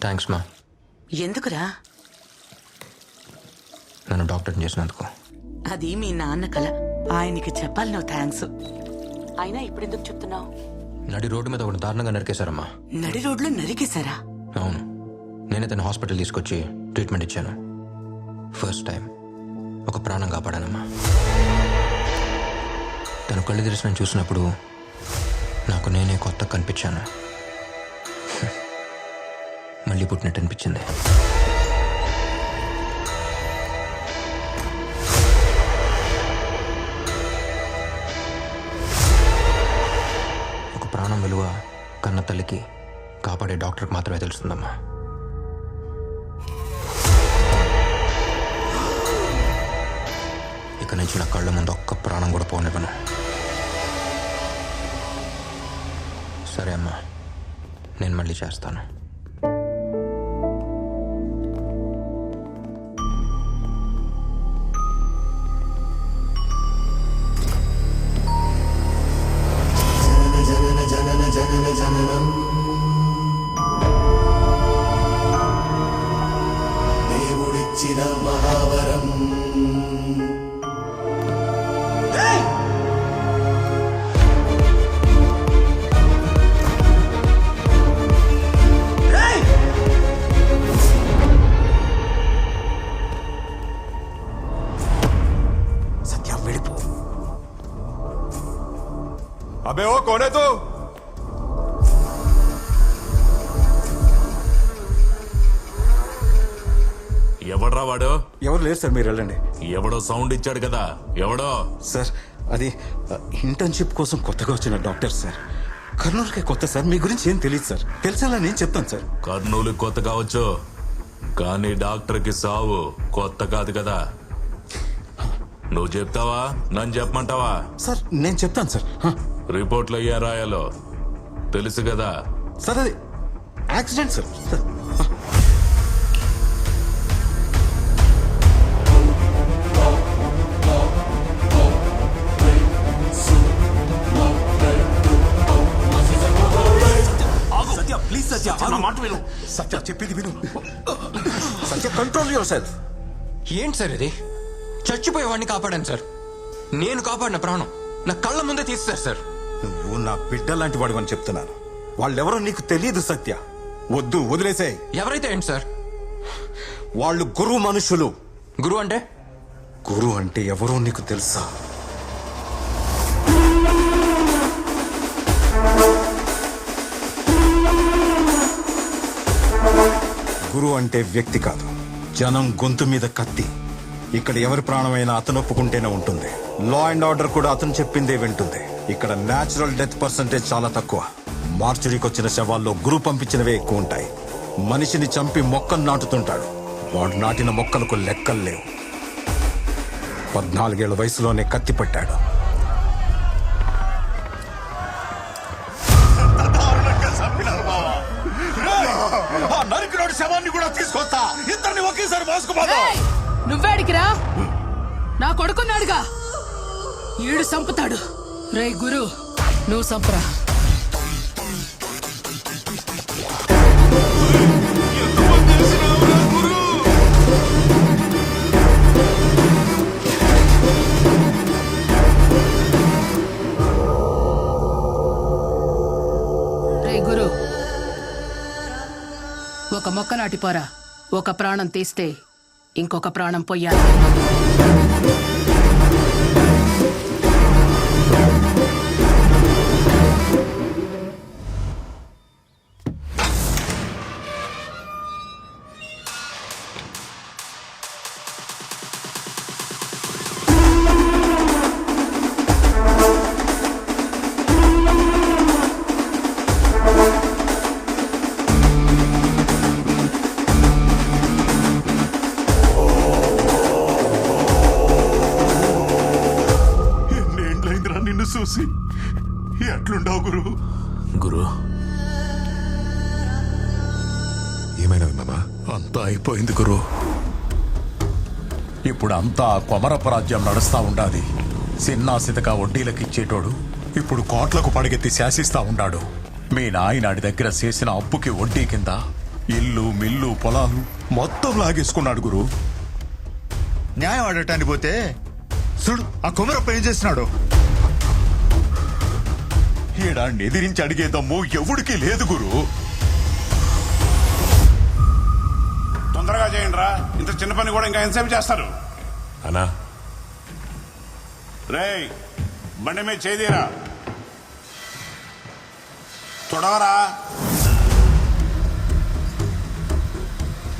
Thanks మా ఎందుకురా? నన్ను డాక్టర్ని చేసినందుకు. అది మీ నాన్న కల. ఆయనకి చెప్పాలి నువ్వు థ్యాంక్స్. అయినా ఇప్పుడెందుకు చెప్తున్నావు? నడి రోడ్డు మీద ఒకటి దారుణంగా నరికేశారమ్మా. నడి రోడ్లో నరికేశారా? అవును. నేనే తన హాస్పిటల్ తీసుకొచ్చి ట్రీట్మెంట్ ఇచ్చాను. ఫస్ట్ టైం ఒక ప్రాణం కాపాడానమ్మా. తను కళ్ళు తెరిచి నన్ను చూసినప్పుడు నాకు నేనే కొత్త కనిపించాను. మళ్ళీ పుట్టినట్టు అనిపించింది. ఒక ప్రాణం విలువ కన్న తల్లికి కాపాడే డాక్టర్కి మాత్రమే తెలుస్తుందమ్మా. ఇక నుంచి నా కళ్ళ ముందు ఒక్క ప్రాణం కూడా పోనివ్వను. సరే అమ్మా నేను మళ్ళీ చేస్తాను. దేవుడిచ్చిన మహావరం సత్యం వెళ్ళిపో अबे ओ कौन है तू ఎవడ్రా వాడు? ఎవరు లేరు సార్ మీరు వెళ్ళండి. ఎవడో సౌండ్ ఇచ్చాడు కదా? ఎవడో? సార్ అది ఇంటర్న్షిప్ కోసం కొత్తగా వచ్చిన డాక్టర్ సార్. కర్నూలుకే కొత్త సార్ మీ గురించి ఏం తెలియదు సార్. తెలిసేలా నేను చెప్తాను సార్. కర్నూలు కొత్త కావచ్చు కానీ డాక్టర్కి సావు కొత్త కాదు కదా. నువ్వు చెప్తావా? నన్ను చెప్పమంటావా? సార్ నేను చెప్తాను సార్. రిపోర్ట్లో ఏం రాయాలో. తెలుసు కదా. సార్ అది యాక్సిడెంట్ సార్. సత్య చెప్పింది విను. సత్య కంట్రోల్ యువర్ సెల్ఫ్ ఏంటి సార్ ఇది? చచ్చిపోయేవాడిని కాపాడాను సార్. నేను కాపాడిన ప్రాణం నా కళ్ళ ముందే తీస్తారు సార్. నువ్వు నా బిడ్డ లాంటి వాడు అని చెప్తున్నాను. వాళ్ళెవరో నీకు తెలియదు సత్య. వద్దు వదిలేసే ఎవరైతే ఏంటి సార్? వాళ్ళు గురువు మనుషులు. గురువు అంటే? గురువు అంటే ఎవరో నీకు తెలుసా? గురువు అంటే వ్యక్తి కాదు. జనం గొంతు మీద కత్తి. ఇక్కడ ఎవరి ప్రాణమైనా అతను ఒప్పుకుంటేనే ఉంటుంది. లా అండ్ ఆర్డర్ కూడా అతను చెప్పిందే వింటుంది. ఇక్కడ న్యాచురల్ డెత్ పర్సంటేజ్ చాలా తక్కువ. మార్చురీకి వచ్చిన శవాల్లో గురువు పంపించినవే ఎక్కువ ఉంటాయి. మనిషిని చంపి మొక్కను నాటుతుంటాడు. వాడు నాటిన మొక్కలకు లెక్కలు లేవు. పద్నాలుగేళ్ళ వయసులోనే కత్తి పట్టాడు. ఇద్దరిని ఒకేసారి మోసుకుపోదాం. ఏయ్! నువ్వేడికిరా? నా కొడుకున్నాడుగా. ఈడు సంపుతాడు రే గురు నువ్వు సంపరా గురు ఒక మొక్క నాటిపోరా ఒక ప్రాణం తీస్తే ఇంకొక ప్రాణం పొయ్యాలి అంతా అయిపోయింది గురు. ఇప్పుడు అంతా కొమరపు రాజ్యం నడుస్తా ఉండాది. సిన్నాసితగా వడ్డీలకు ఇచ్చేటోడు ఇప్పుడు కోట్లకు పడిగెత్తి శాసిస్తా ఉన్నాడు మీ నాయనాడి దగ్గర చేసిన అప్పుకి వడ్డీ కింద ఇల్లు మిల్లు పొలాలు మొత్తం లాగేసుకున్నాడు గురు. న్యాయం ఆడటానికి పోతే చూడు ఆ కుమరప్ప ఏం చేస్తున్నాడు? ఈడాన్ని ఎదిరించి అడిగేదమ్ము ఎవడికి లేదు గురు. చేయండి రా ఇంత చిన్న పని కూడా ఇంకా ఎంతసేపు చేస్తారు? అనా రేయ్ బండి మీద చేదిరా చూడవరా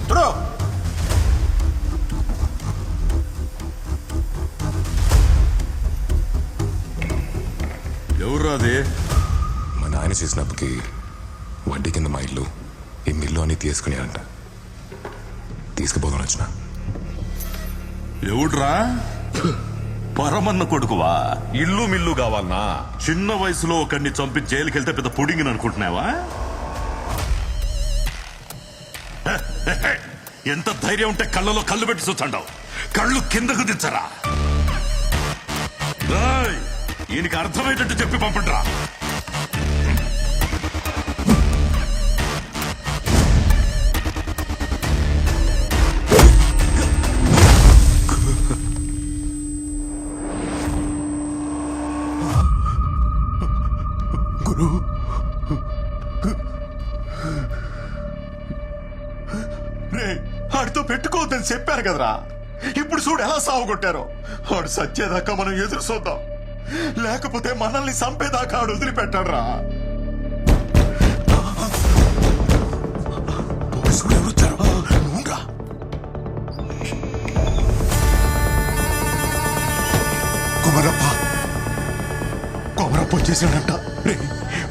చూడు ఎవరు అది? మా నాయన చేసినప్పటికి వడ్డీ కింద మా ఇల్లు ఈ మిల్లు అని తీసుకునేదంట తీసుకుపోదాం వచ్చిన ఎవడ్రా? పరమన్న కొడుకువా? ఇల్లు మిల్లు కావాలనా? చిన్న వయసులో ఒకడిని చంపి జైలుకి వెళ్తే పెద్ద పుడింగిని అనుకుంటున్నావా? ఎంత ధైర్యం ఉంటే కళ్ళలో కళ్ళు పెట్టి చూచండావు కళ్ళు కిందకు దించరా. ఈయనకి అర్థమయ్యేటట్టు చెప్పి పంపండిరా. ఆడితో పెట్టుకోవద్దని చెప్పారు కదరా. ఇప్పుడు చూడు ఎలా సాగు కొట్టారో. ఆడు సచ్చేదాకా మనం ఎదురు చూద్దాం. లేకపోతే మనల్ని చంపేదాకా ఆడు వదిలిపెట్టాడు రా కుమరప్ప. కొమరప్ప వచ్చేసాడంట. రే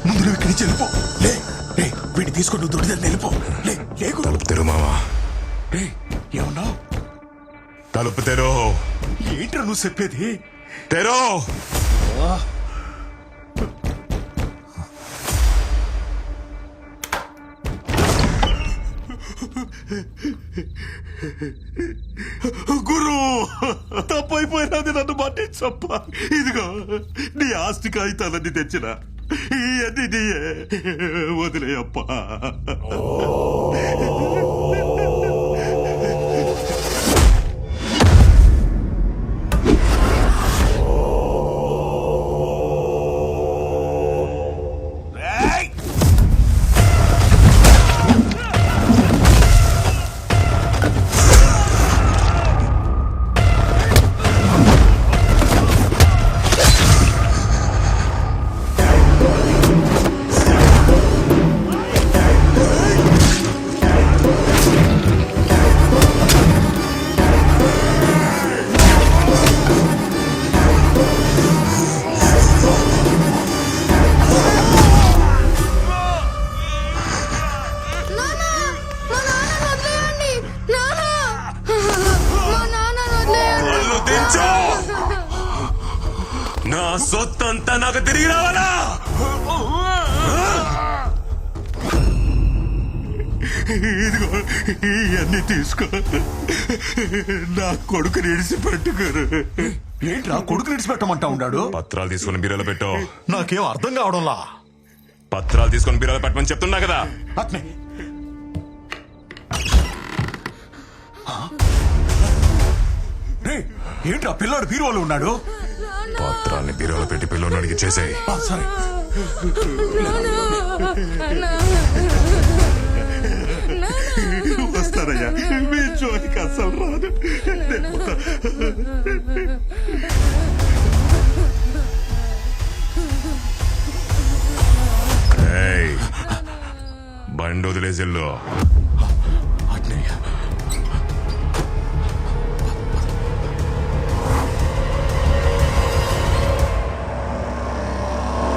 ముందు నువ్వు ఇక్కడి నుంచి వెళ్ళిపో. లే రే వీడిని తీసుకొని నువ్వు దొడిదాన్ని వెళ్ళిపో. లే లేకు. మావా. రే ఏమన్నావు? తలుపు తెరు. ఏంట్రా నువ్వు చెప్పేది? తెరో. గురు తప్పైపోయినది నన్ను మన్నించప్ప. ఇదిగో నీ ఆస్తి కాగితాలన్నీ తెచ్చిన. ఇవన్నీ నీయే. వదిలేయప్ప. నా సొత్తంతా నాకు తిరిగి రావాలా? ఇదిగో ఇవన్నీ తీసుకో. నా కొడుకు నిడిసి పెట్టుకోరు ఏంట్రా కొడుకు నిడిచిపెట్టమంటా ఉన్నాడు? పత్రాలు తీసుకొని బీరలో పెట్టు. నాకేం అర్థం కావడంలా? పత్రాలు తీసుకొని బీరలో పెట్టమని చెప్తున్నా కదా. అట్నే ఏంట్రా పిల్లాడు బీరువాలో ఉన్నాడు? పత్రాల్ని బీరలో పెట్టి పిల్లోడికి చేసేయి. ఆ, సరే. వస్తారయ్యా మీ జోలికి అసలు రాదు. బండి వదిలేసి వెళ్ళు.